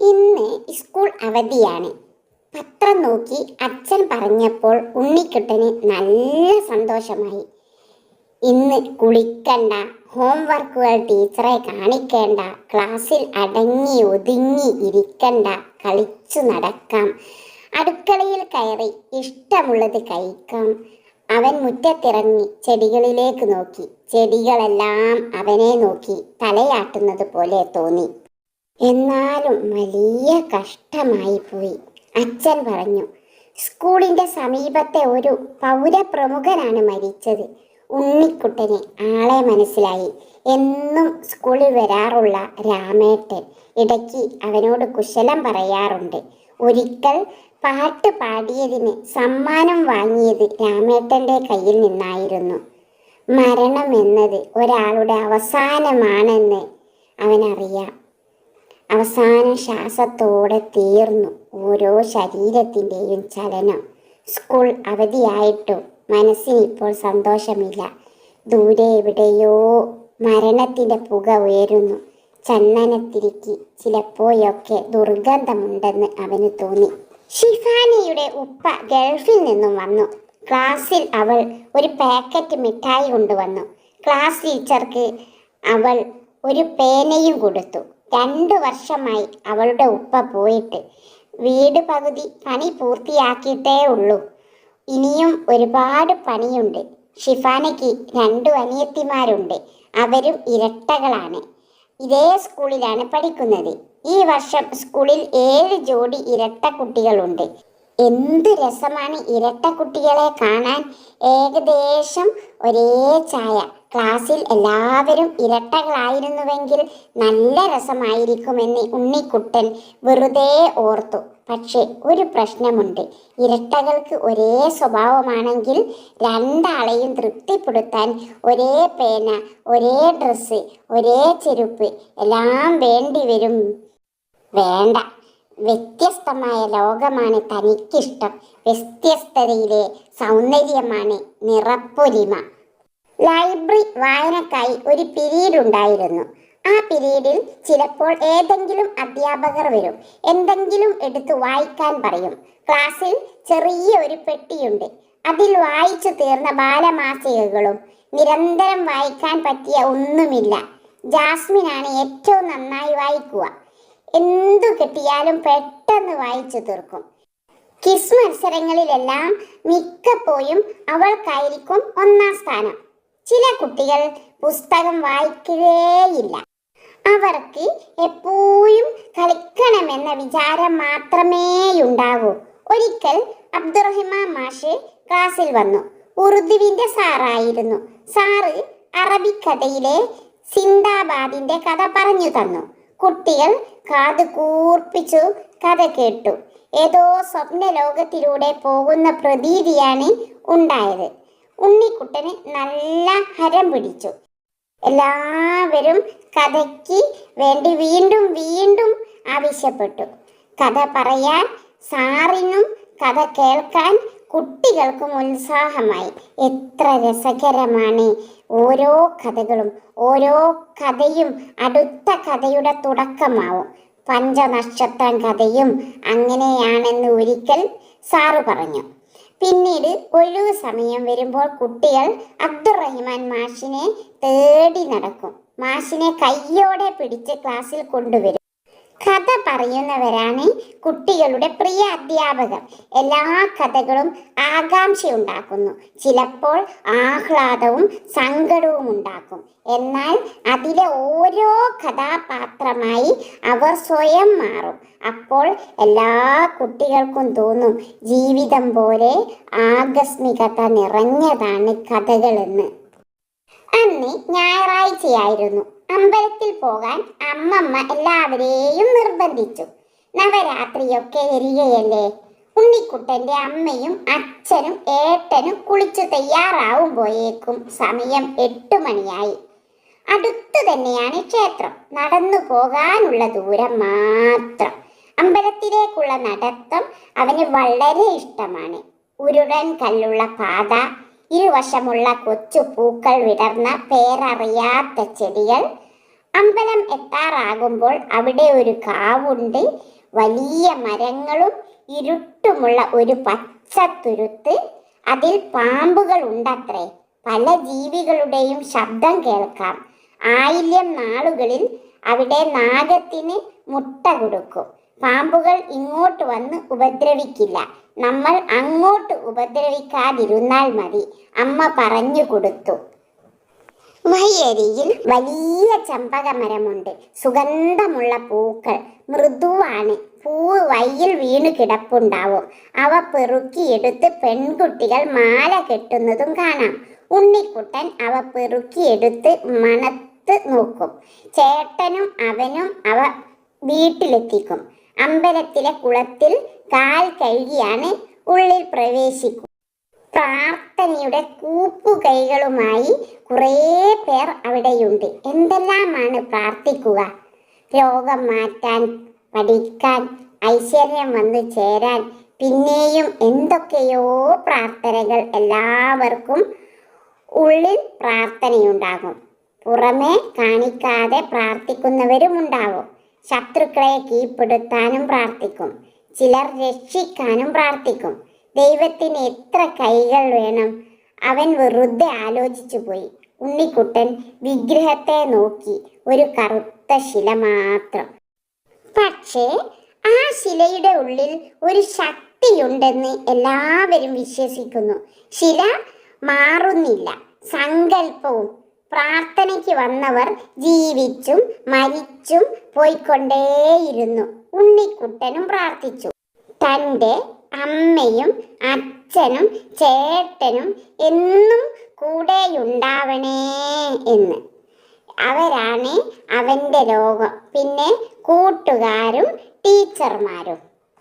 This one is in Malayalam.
ഇന്ന് സ്കൂൾ അവധിയാണ്. പത്രം നോക്കി അച്ഛൻ പറഞ്ഞപ്പോൾ ഉണ്ണിക്കുട്ടന് നല്ല സന്തോഷമായി. ഇന്ന് കുളിക്കണ്ട ഹോംവർക്കുകൾ ടീച്ചറെ കാണിക്കേണ്ട ക്ലാസ്സിൽ അടങ്ങി ഒതുങ്ങി ഇരിക്കണ്ട കളിച്ചു നടക്കാം അടുക്കളയിൽ കയറി ഇഷ്ടമുള്ളത് കഴിക്കാം. അവൻ മുറ്റത്തിറങ്ങി ചെടികളിലേക്ക് നോക്കി. ചെടികളെല്ലാം അവനെ നോക്കി തലയാട്ടുന്നത് പോലെ തോന്നി. എന്നാലും വലിയ കഷ്ടമായി പോയി. അച്ഛൻ പറഞ്ഞു സ്കൂളിന്റെ സമീപത്തെ ഒരു പൗരപ്രമുഖനാണ് മരിച്ചത്. ഉണ്ണിക്കുട്ടന് ആളെ മനസ്സിലായി. എന്നും സ്കൂളിൽ വരാറുള്ള രാമേട്ടൻ. ഇടയ്ക്ക് അവനോട് കുശലം പറയാറുണ്ട്. ഒരിക്കൽ പാട്ട് പാടിയതിന് സമ്മാനം വാങ്ങിയത് രാമേട്ടന്റെ കയ്യിൽ നിന്നായിരുന്നു. മരണം എന്നത് ഒരാളുടെ അവസാനമാണെന്ന് അവനറിയാം. അവസാന ശ്വാസത്തോടെ തീർന്നു ഓരോ ശരീരത്തിന്റെയും ചലനം. സ്കൂൾ അവധിയായിട്ടും മനസ്സിനിപ്പോൾ സന്തോഷമില്ല. ദൂരെ എവിടെയോ മരണത്തിന്റെ പുക ഉയരുന്നു. ചന്ദനത്തിരിക്ക് ചിലപ്പോഴൊക്കെ ദുർഗന്ധമുണ്ടെന്ന് അവന് തോന്നി. ഷിഫാനിയുടെ ഉപ്പ ഗൾഫിൽ നിന്നും വന്നു. ക്ലാസ്സിൽ അവൾ ഒരു പാക്കറ്റ് മിഠായി കൊണ്ടുവന്നു. ക്ലാസ് ടീച്ചർക്ക് അവൾ ഒരു പേനയും കൊടുത്തു. രണ്ടു വർഷമായി അവളുടെ ഉപ്പ പോയിട്ട്. വീട് പകുതി പണി പൂർത്തിയാക്കിയിട്ടേ ഉള്ളൂ. ഇനിയും ഒരുപാട് പണിയുണ്ട്. ഷിഫാനയ്ക്ക് രണ്ടു അനിയത്തിമാരുണ്ട്. അവരും ഇരട്ടകളാണ്. ഇതേ സ്കൂളിലാണ് പഠിക്കുന്നത്. ഈ വർഷം സ്കൂളിൽ ഏഴ് ജോഡി ഇരട്ട കുട്ടികളുണ്ട് എന്ത് രസമാണ് ഇരട്ട കുട്ടികളെ കാണാൻ. ഏകദേശം ഒരേ ചായ. ക്ലാസ്സിൽ എല്ലാവരും ഇരട്ടകളായിരുന്നുവെങ്കിൽ നല്ല രസമായിരിക്കുമെന്ന് ഉണ്ണിക്കുട്ടൻ വെറുതെ ഓർത്തു. പക്ഷേ ഒരു പ്രശ്നമുണ്ട്. ഇരട്ടകൾക്ക് ഒരേ സ്വഭാവമാണെങ്കിൽ രണ്ടാളെയും തൃപ്തിപ്പെടുത്താൻ ഒരേ പേന ഒരേ ഡ്രസ്സ് ഒരേ ചെരുപ്പ് എല്ലാം വേണ്ടി വരും വേണ്ട. വ്യത്യസ്തമായ ലോകമാണ് തനിക്കിഷ്ടം. വ്യത്യസ്തതയിലെ സൗന്ദര്യമാണ് നിറപ്പൊലിമ. ലൈബ്രറി വായനക്കായി ഒരു പിരീഡ് ഉണ്ടായിരുന്നു ആ പിരീഡിൽ ചിലപ്പോൾ ഏതെങ്കിലും അധ്യാപകർ വരും. എന്തെങ്കിലും എടുത്ത് വായിക്കാൻ പറയും. ക്ലാസ്സിൽ ചെറിയ ഒരു പെട്ടിയുണ്ട്. അതിൽ വായിച്ചു തീർന്ന ബാലമാസികകളും നിരന്തരം വായിക്കാൻ പറ്റിയ ഒന്നുമില്ല. ജാസ്മിനാണ് ഏറ്റവും നന്നായി വായിക്കുക. എന്തു കിട്ടിയാലും പെട്ടെന്ന് വായിച്ചു തീർക്കും. കിസ് മത്സരങ്ങളിലെല്ലാം മിക്കപ്പോഴും അവൾക്കായിരിക്കും ഒന്നാം സ്ഥാനം. ചില കുട്ടികൾ പുസ്തകം വായിക്കുകയേയില്ല. അവർക്ക് എപ്പോഴും കളിക്കണമെന്ന വിചാരം മാത്രമേ ഉണ്ടാവൂ ഒരിക്കൽ അബ്ദുറഹിമാൻ മാഷ് ക്ലാസ്സിൽ വന്നു. ഉറുദുവിന്റെ സാറായിരുന്നു. സാറ് അറബിക്കഥയിലെ സിന്ദാബാദിന്റെ കഥ പറഞ്ഞു തന്നു. കുട്ടികൾ കാത് കൂർപ്പിച്ചു കഥ കേട്ടു. ഏതോ സ്വപ്ന ലോകത്തിലൂടെ പോകുന്ന പ്രതീതിയാണ് ഉണ്ടായത്. ഉണ്ണിക്കുട്ടന് നല്ല ഹരം പിടിച്ചു. എല്ലാവരും കഥയ്ക്ക് വേണ്ടി വീണ്ടും വീണ്ടും ആവശ്യപ്പെട്ടു. കഥ പറയാൻ സാറിനും കഥ കേൾക്കാൻ കുട്ടികൾക്കും ഉത്സാഹമായി. എത്ര രസകരമാണ് ഓരോ കഥകളും ഓരോ കഥയും അടുത്ത കഥയുടെ തുടക്കമാവും. പഞ്ചനക്ഷത്രം കഥയും അങ്ങനെയാണെന്ന് ഒരിക്കൽ സാറ് പറഞ്ഞു. പിന്നീട് ഒഴിവ് സമയം വരുമ്പോൾ കുട്ടികൾ അബ്ദുറഹിമാൻ മാഷിനെ തേടി നടക്കും. മാഷിനെ കയ്യോടെ പിടിച്ച് ക്ലാസ്സിൽ കൊണ്ടുവരും. കഥ പറയുന്നവരാണ് കുട്ടികളുടെ പ്രിയ അധ്യാപകർ. എല്ലാ കഥകളും ആകാംക്ഷയുണ്ടാക്കുന്നു. ചിലപ്പോൾ ആഹ്ലാദവും സങ്കടവും ഉണ്ടാക്കും. എന്നാൽ അതിലെ ഓരോ കഥാപാത്രമായി അവർ സ്വയം മാറും. അപ്പോൾ എല്ലാ കുട്ടികൾക്കും തോന്നും ജീവിതം പോലെ ആകസ്മികത നിറഞ്ഞതാണ് കഥകളെന്ന്. അന്ന് ഞായറാഴ്ചയായിരുന്നു. അമ്പലത്തിൽ പോകാൻ അമ്മമ്മ എല്ലാവരെയും നിർബന്ധിച്ചു. നവരാത്രിയൊക്കെ വരികയല്ലേ ഉണ്ണിക്കുട്ടന്റെ അമ്മയും അച്ഛനും ഏട്ടനും കുളിച്ചു തയ്യാറാവുമ്പോയേക്കും സമയം എട്ടു മണിയായി. അടുത്തു തന്നെയാണ് ക്ഷേത്രം. നടന്നു പോകാനുള്ള ദൂരം മാത്രം. അമ്പലത്തിലേക്കുള്ള നടത്തം അവന് വളരെ ഇഷ്ടമാണ്. ഉരുടൻ കല്ലുള്ള പാത ഇരുവശമുള്ള കൊച്ചു പൂക്കൾ വിടർന്ന പേരറിയാത്ത ചെടികൾ അമ്പലം എത്താറാകുമ്പോൾ അവിടെ ഒരു കാവുണ്ട്. വലിയ മരങ്ങളും ഇരുട്ടുമുള്ള ഒരു പച്ചത്തുരുത്ത് അതിൽ പാമ്പുകൾ ഉണ്ടത്രേ. പല ജീവികളുടെയും ശബ്ദം കേൾക്കാം. ആയില്യം നാളുകളിൽ അവിടെ നാഗത്തിന് മുട്ട കൊടുക്കും. പാമ്പുകൾ ഇങ്ങോട്ട് വന്ന് ഉപദ്രവിക്കില്ല. നമ്മൾ അങ്ങോട്ട് ഉപദ്രവിക്കാതിരുന്നാൽ മതി. അമ്മ പറഞ്ഞു കൊടുത്തു. വഴിയരിയിൽ വലിയ ചമ്പകമരമുണ്ട്. സുഗന്ധമുള്ള പൂക്കൾ മൃദുവാണ്. പൂവ് വയ്യിൽ വീണു കിടപ്പുണ്ടാവും. അവ പെറുക്കിയെടുത്ത് പെൺകുട്ടികൾ മാല കെട്ടുന്നതും കാണാം. ഉണ്ണിക്കുട്ടൻ അവ പെറുക്കിയെടുത്ത് മണത്ത് നോക്കും. ചേട്ടനും അവനും അവ വീട്ടിലെത്തിക്കും. അമ്പലത്തിലെ കുളത്തിൽ കാൽ കഴുകിയാണ് ഉള്ളിൽ പ്രവേശിക്കുക പ്രാർത്ഥനയുടെ കൂപ്പുകൈകളുമായി കുറേ പേർ അവിടെയുണ്ട്. എന്തെല്ലാമാണ് പ്രാർത്ഥിക്കുക? രോഗം മാറ്റാൻ പഠിക്കാൻ ഐശ്വര്യം വന്നു ചേരാൻ പിന്നെയും എന്തൊക്കെയോ പ്രാർത്ഥനകൾ എല്ലാവർക്കും ഉള്ളിൽ പ്രാർത്ഥനയുണ്ടാകും. പുറമെ കാണിക്കാതെ പ്രാർത്ഥിക്കുന്നവരും ഉണ്ടാവും. ശത്രുക്കളെ കീഴ്പ്പെടുത്താനും പ്രാർത്ഥിക്കും. ചിലർ രക്ഷിക്കാനും പ്രാർത്ഥിക്കും. ദൈവത്തിന് എത്ര കൈകൾ വേണം? അവൻ വെറുതെ ആലോചിച്ചു പോയി. ഉണ്ണിക്കുട്ടൻ വിഗ്രഹത്തെ നോക്കി. ഒരു കറുത്ത ശില മാത്രം. പക്ഷേ ആ ശിലയുടെ ഉള്ളിൽ ഒരു ശക്തിയുണ്ടെന്ന് എല്ലാവരും വിശ്വസിക്കുന്നു. ശില മാറുന്നില്ല. സങ്കല്പവും പ്രാർത്ഥനയ്ക്ക് വന്നവർ ജീവിച്ചും മരിച്ചും പോയിക്കൊണ്ടേയിരുന്നു. ഉണ്ണിക്കുട്ടനും പ്രാർത്ഥിച്ചു. തന്റെ അമ്മയും അച്ഛനും ചേട്ടനും എന്നും കൂടെയുണ്ടാവണേ എന്ന്. അവരാണ് അവന്റെ ലോകം. പിന്നെ കൂട്ടുകാരും ടീച്ചർമാരും.